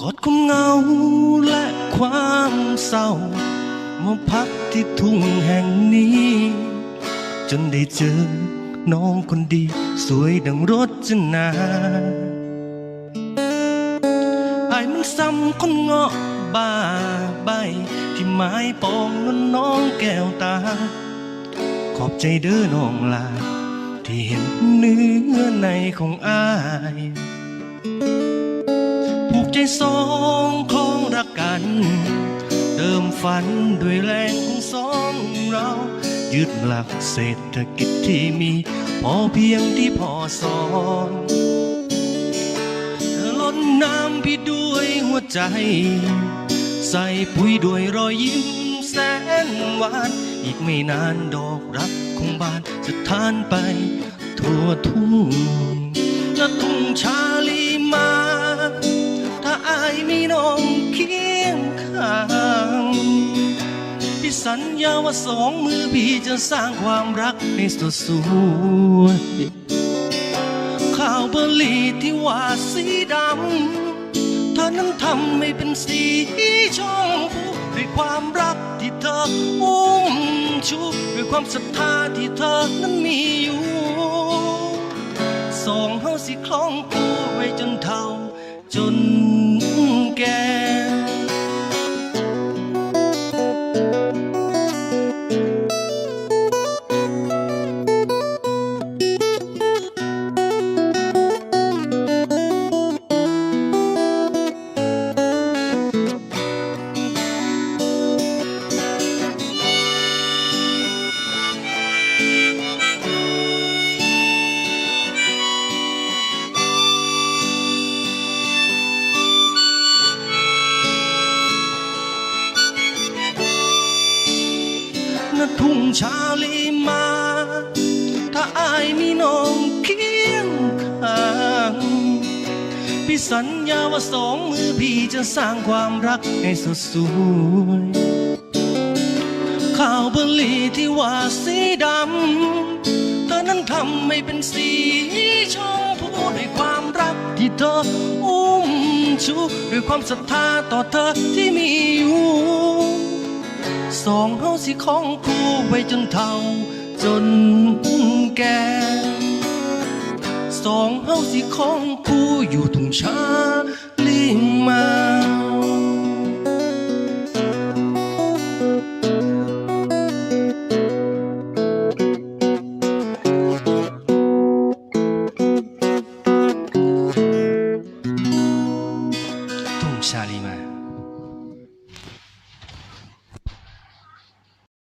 กดความเหงาและความเศร้า มาพักที่ทุ่งแห่งนี้ จนได้เจอน้องคนดี สวยดังรถจนา ไอ้มันซ้ำคนเงาะบ้าใบที่ไม้ปองนน้องแก้วตา ขอบใจเด้อน้องลา ที่เห็นเนื้อในของอายผูกใจสองคลองรักกันเติมฝันด้วยแรงของสองเรายึดหลักเศรษฐกิจที่มี พอเพียงที่พอสอน พี่ด้วยหัวใจ ใส่ปุ๋ยด้วยรอยยิ้มแสนหวาน อีกไม่นานดอกรักคงบานจะทานไป ทั่วทุ่งจะทุ่งชาลีมา ถ้าอายมีน้องเคียงข้างพี่สัญญาว่าสองมือพี่จะสร้างความรักให้สุดสวยข้าวเบอร์รี่ที่ว่าสีดำ นั้นทำให้เป็นสีชมพูด้วยความรักที่เธออุ้มชูด้วยความศรัทธาที่เธอนั้นมีอยู่สองเฮาสิคล้องคู่ไว้จนเท่าจน ทุ่งชาลีมา ถ้าอายมีน้องเคียงข้างพี่สัญญาว่าสองมือพี่จะสร้างความรักให้สดสวยข้าวเบอร์รี่ที่ว่าสีดำเธอนั้นทำให้เป็นสีชมพูด้วยความรักที่เธออุ้มชูด้วยความศรัทธาต่อเธอที่มีอยู่ สองเฮาสิของคู่ไว้จนเท่า จนแก่สองเฮาสิของคู่อยู่ทุ่งชาลิมมาทุ่งชาลิมา